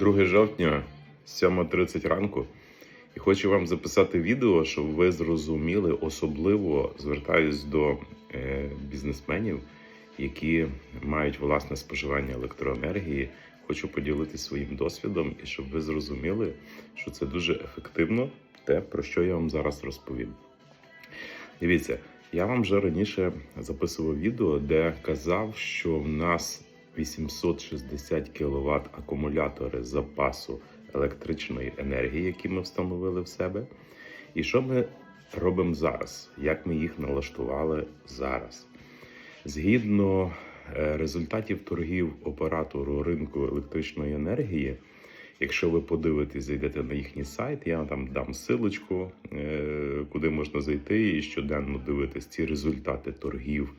2 жовтня, 7.30 ранку. І хочу вам записати відео, щоб ви зрозуміли, особливо звертаюсь до е, бізнесменів, які мають власне споживання електроенергії. Хочу поділитися своїм досвідом і щоб ви зрозуміли, що це дуже ефективно, те, про що я вам зараз розповім. Дивіться, я вам вже раніше записував відео, де казав, що в нас 860 кВт акумулятори запасу електричної енергії, які ми встановили в себе. І що ми робимо зараз? Як ми їх налаштували зараз? Згідно е, результатів торгів оператору ринку електричної енергії, якщо ви подивитесь, зайдете на їхній сайт, я там дам силочку, е, куди можна зайти і щоденно дивитись ці результати торгів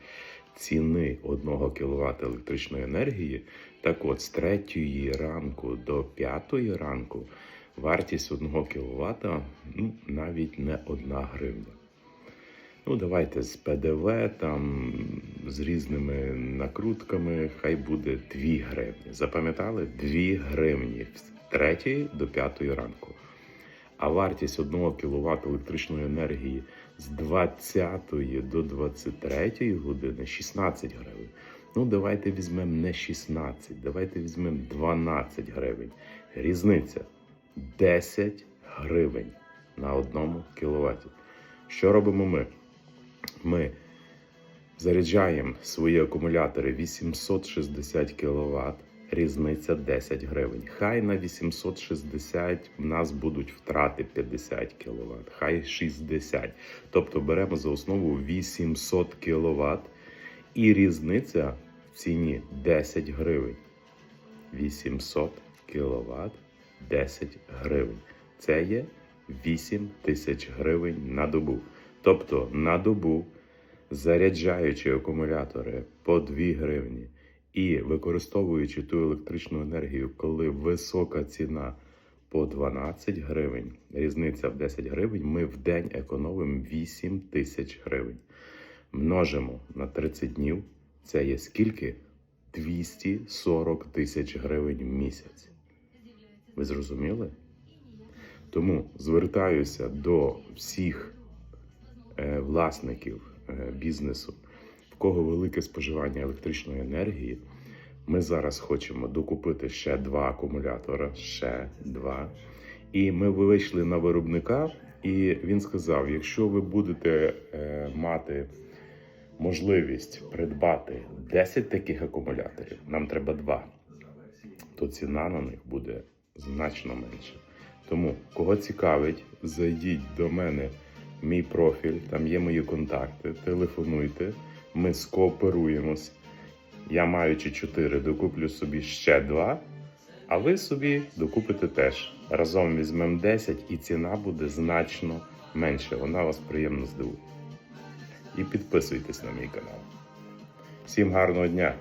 ціни 1 кВт електричної енергії. Так от, з 3 ранку до 5 ранку вартість 1 кВт ну, навіть не 1 гривня. Ну, давайте з ПДВ, там з різними накрутками, хай буде 2 гривні. Запам'ятали? 2 гривні 3 до 5 ранку. А вартість 1 кВт електричної енергії з 20 до 23 години 16 гривень. Ну, давайте візьмемо не 16, давайте візьмемо 12 гривень. Різниця 10 гривень на 1 кВт. Що робимо ми? Ми заряджаємо свої акумулятори 860 кВт, різниця 10 гривень. Хай на 860 в нас будуть втрати 50 кВт, хай 60. Тобто беремо за основу 800 кВт і різниця в ціні 10 гривень. 800 кВт 10 гривень. Це є 8 тисяч гривень на добу. Тобто на добу, заряджаючи акумулятори по 2 гривні і використовуючи ту електричну енергію, коли висока ціна по 12 гривень, різниця в 10 гривень, ми в день економимо 8 тисяч гривень. Множимо на 30 днів. Це є скільки? 240 тисяч гривень в місяць. Ви зрозуміли? Тому звертаюся до всіх е, власників е, бізнесу, кого велике споживання електричної енергії. Ми зараз хочемо докупити ще два акумулятора, ще два. І ми вийшли на виробника, і він сказав: якщо ви будете е, мати можливість придбати 10 таких акумуляторів, нам треба два, то ціна на них буде значно менша. Тому, кого цікавить, зайдіть до мене мій профіль, там є мої контакти, телефонуйте, ми скооперуємось. Я маючи 4, докуплю собі ще 2, а ви собі докупите теж. Разом візьмемо 10 і ціна буде значно менша. Вона вас приємно здивує. І підписуйтесь на мій канал. Всім гарного дня!